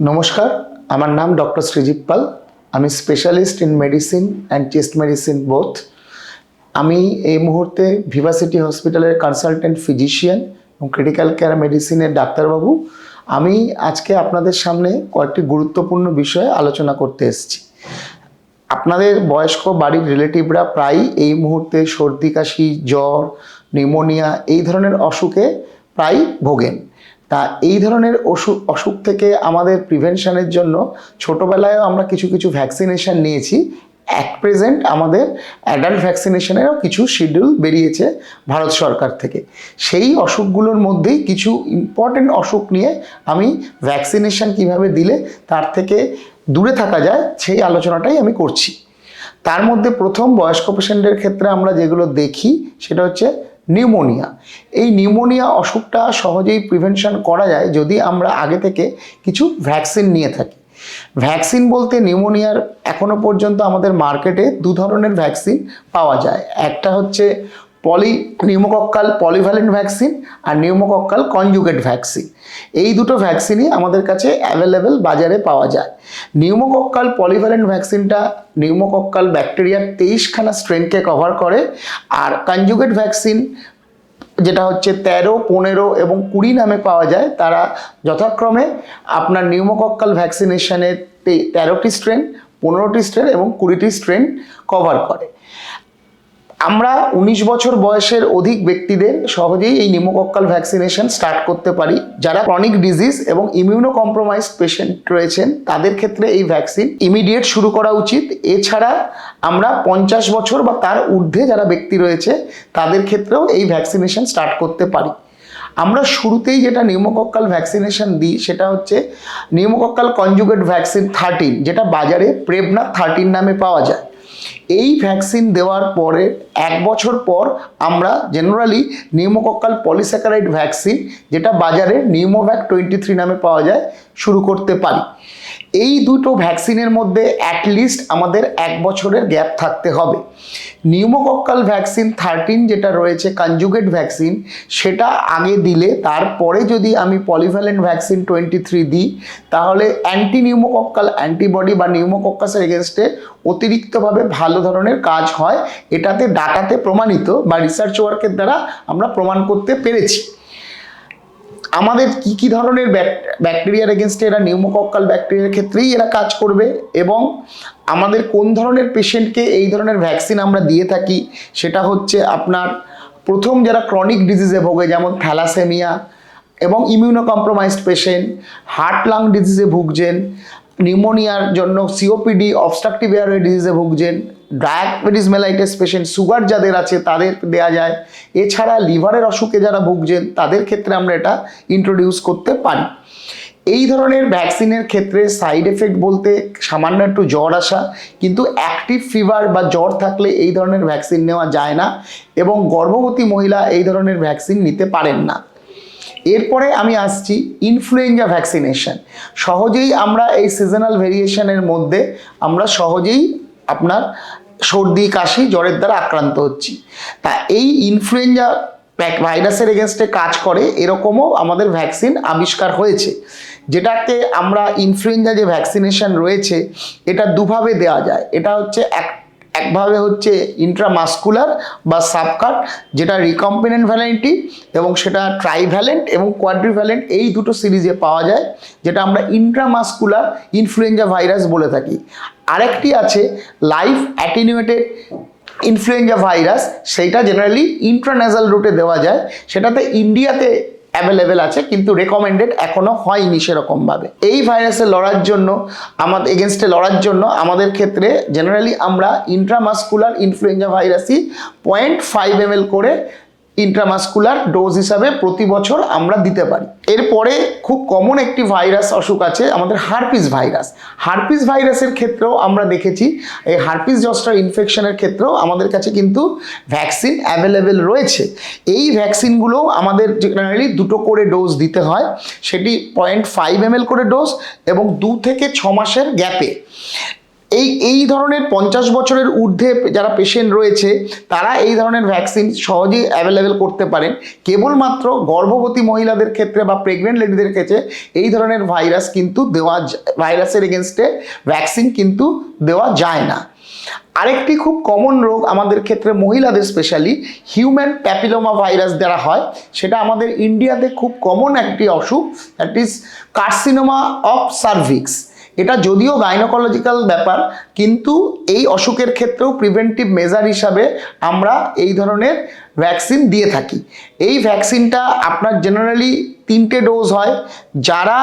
নমস্কার, আমার নাম ডক্টর সৃজিত পাল। আমি specialist in medicine and chest medicine both আমি এই মুহূর্তে ভিভাসিটি হসপিটালের কনসালটেন্ট ফিজিশিয়ান এবং ক্রিটিক্যাল কেয়ার মেডিসিনের ডাক্তারবাবু। আমি আজকে আপনাদের সামনে কয়েকটি গুরুত্বপূর্ণ বিষয়ে আলোচনা করতে এসেছি। আপনাদের বয়স্ক বাড়ির রিলেটিভরা প্রায়ই এই মুহূর্তে সর্দি, কাশি, জ্বর নিউমোনিয়া এই ধরনের অসুখে প্রায় ভোগেন। তা এই ধরনের অসুখ অসুখ থেকে আমাদের প্রিভেনশনের জন্য ছোটোবেলায়ও আমরা কিছু কিছু ভ্যাকসিনেশন নিয়েছি। অ্যাট প্রেজেন্ট আমাদের অ্যাডাল্ট ভ্যাকসিনেশনেরও কিছু শিডিউল বেরিয়েছে ভারত সরকার থেকে। সেই অসুখগুলোর মধ্যেই কিছু ইম্পর্টেন্ট অসুখ নিয়ে আমি ভ্যাকসিনেশন কীভাবে দিলে তার থেকে দূরে থাকা যায় সেই আলোচনাটাই আমি করছি। তার মধ্যে প্রথম বয়স্ক পেশেন্টের ক্ষেত্রে আমরা যেগুলো দেখি সেটা হচ্ছে নিউমোনিয়া এই নিউমোনিয়া অসুখটা সহজেই প্রিভেনশন করা যায় যদি আমরা আগে থেকে কিছু ভ্যাকসিন নিয়ে থাকি। ভ্যাকসিন বলতে নিউমোনিয়ার এখনও পর্যন্ত আমাদের মার্কেটে দু ধরনের ভ্যাকসিন পাওয়া যায়। একটা হচ্ছে পলি নিউমোকক্কাল পলিভ্যালেন্ট ভ্যাকসিন আর নিউমোকক্কাল কনজুগেট ভ্যাকসিন এই দুটো ভ্যাকসিনই আমাদের কাছে অ্যাভেলেবেল বাজারে পাওয়া যায়। নিউমোকক্কাল পলিভ্যালেন্ট ভ্যাকসিনটা নিউমোকক্কাল ব্যাকটেরিয়ার তেইশখানা স্ট্রেনকে কভার করে আর কনজুগেট ভ্যাকসিন যেটা হচ্ছে তেরো, পনেরো এবং কুড়ি নামে পাওয়া যায়, তারা যথাক্রমে আপনার নিউমোকক্কাল ভ্যাকসিনেশনের তেরোটি স্ট্রেন পনেরোটি স্ট্রেন এবং কুড়িটি স্ট্রেন কভার করে। আমরা উনিশ বছর বয়সের অধিক ব্যক্তিদের সহজেই এই নিমোকক্কাল ভ্যাকসিনেশন স্টার্ট করতে পারি। যারা ক্রনিক ডিজিজ এবং ইমিউনো কম্প্রোমাইজ পেশেন্ট রয়েছেন, তাদের ক্ষেত্রে এই ভ্যাকসিন ইমিডিয়েট শুরু করা উচিত। এছাড়া আমরা পঞ্চাশ বছর বা তার ঊর্ধ্বে যারা ব্যক্তি রয়েছে, তাদের ক্ষেত্রেও এই ভ্যাকসিনেশন স্টার্ট করতে পারি। আমরা শুরুতেই যেটা নিউমোকক্কাল ভ্যাকসিনেশন দিই, সেটা হচ্ছে নিউমোকক্কাল কনজুগেট ভ্যাকসিন থার্টিন যেটা বাজারে প্রেবনা থার্টিন নামে পাওয়া যায়। এই ভ্যাকসিন দেওয়ার পরে এক বছর পর আমরা জেনারেলি নিউমোকক্কাল পলিস্যাকারাইড ভ্যাকসিন যেটা বাজারে নিউমোভ্যাক টোয়েন্টি থ্রি নামে পাওয়া যায়, শুরু করতে পারি। এই দুটো ভ্যাকসিনের মধ্যে অ্যাটলিস্ট আমাদের এক বছরের গ্যাপ থাকতে হবে। নিউমোকক্কাল ভ্যাকসিন থার্টিন যেটা রয়েছে কনজুগেট ভ্যাকসিন সেটা আগে দিলে, তারপরে যদি আমি পলিভ্যালেন্ট ভ্যাকসিন টোয়েন্টি থ্রি দিই, তাহলে অ্যান্টি নিউমোকক্কাল অ্যান্টিবডি বা নিউমোকক্কাসের এগেনস্টে অতিরিক্তভাবে ভালো ধরনের কাজ হয়। এটাতে ডাটাতে প্রমাণিত বা রিসার্চ ওয়ার্কের দ্বারা আমরা প্রমাণ করতে পেরেছি। আমাদের কি কি ধরনের ব্যাকটেরিয়ার এগেনস্টে এরা নিউমোকক্কাল ব্যাকটেরিয়ার ক্ষেত্রেই এরা কাজ করবে এবং আমাদের কোন ধরনের পেশেন্টকে এই ধরনের ভ্যাকসিন আমরা দিয়ে থাকি সেটা হচ্ছে আপনার প্রথম যারা ক্রনিক ডিজিজে ভোগে, যেমন থ্যালাসেমিয়া এবং immuno compromised patient heart lung ডিজিজে ভুগছেন নিউমোনিয়ার জন্য সিওপিডি অবস্ট্রাকটিভ এয়ারওয়ে ডিজিজে ভুগছেন ডায়াবেটিস মেলাইটিস পেশেন্ট সুগার যাদের আছে, তাদের দেয়া যায়। এছাড়া লিভারের অসুখে যারা ভুগছেন, তাদের ক্ষেত্রে আমরা এটা ইন্ট্রোডিউস করতে পারি। এই ধরনের ভ্যাকসিনের ক্ষেত্রে সাইড এফেক্ট বলতে সামান্য একটু জ্বর আসা, কিন্তু অ্যাক্টিভ ফিভার বা জ্বর থাকলে এই ধরনের ভ্যাকসিন নেওয়া যায় না এবং গর্ভবতী মহিলা এই ধরনের ভ্যাকসিন নিতে পারেন না। এরপরে আমি আসছি ইনফ্লুয়েঞ্জা ভ্যাকসিনেশন সহজেই আমরা এই সিজনাল ভেরিয়েশনের মধ্যে আমরা সহজেই আপনার সর্দি, কাশি জ্বরের দ্বারা আক্রান্ত হচ্ছি। তা এই ইনফ্লুয়েঞ্জা ভাইরাসের এগেনস্টে কাজ করে, এরকমও আমাদের ভ্যাকসিন আবিষ্কার হয়েছে। যেটাকে আমরা ইনফ্লুয়েঞ্জা যে ভ্যাকসিনেশন রয়েছে, এটা দুভাবে দেওয়া যায়। এটা হচ্ছে এক একভাবে হচ্ছে ইন্ট্রামাস্কুলার বা সাবকাট যেটা রিকম্পিনেন্ট ভ্যালেন্টি এবং সেটা ট্রাইভ্যালেন্ট এবং কোয়াড্রিভ্যালেন্ট এই দুটো সিরিজে পাওয়া যায়, যেটা আমরা ইন্ট্রামাস্কুলার ইনফ্লুয়েঞ্জা ভাইরাস বলে থাকি। আরেকটি আছে লাইফ অ্যাটিনিউয়েটেড ইনফ্লুয়েঞ্জা ভাইরাস সেইটা জেনারেলি ইন্ট্রানেজাল রুটে দেওয়া যায়। সেটাতে ইন্ডিয়াতে অ্যাভেলেবেল আছে, কিন্তু রেকমেন্ডেড এখনও হয়নি সেরকমভাবে। এই ভাইরাসে লড়ার জন্য, আমাদের এগেনস্টে লড়ার জন্য, আমাদের ক্ষেত্রে জেনারেলি আমরা ইন্ট্রামাস্কুলার ইনফ্লুয়েঞ্জা ভাইরাসই পয়েন্ট ফাইভ এম করে ইন্ট্রামাস্কুলার ডোজ হিসাবে প্রতি বছর আমরা দিতে পারি। এরপরে খুব কমন একটি ভাইরাস অসুখ আছে, আমাদের হারপিস ভাইরাস। হারপিস ভাইরাসের ক্ষেত্রেও আমরা দেখেছি, এই হারপিস জস্টার ইনফেকশনের ক্ষেত্রেও আমাদের কাছে কিন্তু ভ্যাকসিন অ্যাভেলেবেল রয়েছে। এই ভ্যাকসিনগুলো আমাদের জেনারেলি দুটো করে ডোজ দিতে হয়, সেটি পয়েন্ট ফাইভ এম করে ডোজ এবং দু থেকে ছ মাসের গ্যাপে এই এই ধরনের পঞ্চাশ বছরের ঊর্ধ্বে যারা পেশেন্ট রয়েছে, তারা এই ধরনের ভ্যাকসিন সহজেই অ্যাভেলেবেল করতে পারেন। কেবলমাত্র গর্ভবতী মহিলাদের ক্ষেত্রে বা প্রেগনেন্ট লেডিদের ক্ষেত্রে এই ধরনের ভাইরাস কিন্তু দেওয়া ভাইরাসের এগেনস্টে ভ্যাকসিন কিন্তু দেওয়া যায় না। আরেকটি খুব কমন রোগ আমাদের ক্ষেত্রে মহিলাদের স্পেশালি হিউম্যান প্যাপিলোমা ভাইরাস দ্বারা হয়। সেটা আমাদের ইন্ডিয়াতে খুব কমন একটি অসুখ that is carcinoma of cervix এটা যদিও গাইনোকোলজিক্যাল ব্যাপার, কিন্তু এই অসুখের ক্ষেত্রেও প্রিভেন্টিভ মেজার হিসাবে আমরা এই ধরনের ভ্যাকসিন দিয়ে থাকি। এই ভ্যাকসিনটা আপনার জেনারেলি তিনটে ডোজ হয়। যারা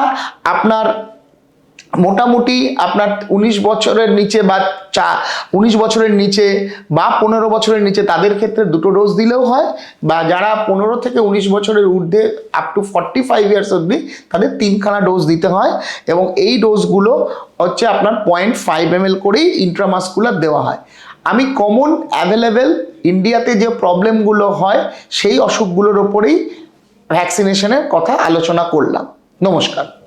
আপনার মোটামুটি আপনার উনিশ বছরের নিচে বা চা, উনিশ বছরের নিচে বা পনেরো বছরের নিচে তাদের ক্ষেত্রে দুটো ডোজ দিলেও হয় বা যারা পনেরো থেকে উনিশ বছরের ঊর্ধ্বে up to forty five years অবধি তাদের তিনখানা ডোজ দিতে হয় এবং এই ডোজগুলো হচ্ছে আপনার পয়েন্ট ফাইভ এম এল করেই ইন্ট্রামাস্কুলার দেওয়া হয়। আমি কমন অ্যাভেলেবেল ইন্ডিয়াতে যে প্রবলেমগুলো হয় সেই অসুখগুলোর ওপরেই ভ্যাকসিনেশনের কথা আলোচনা করলাম। নমস্কার।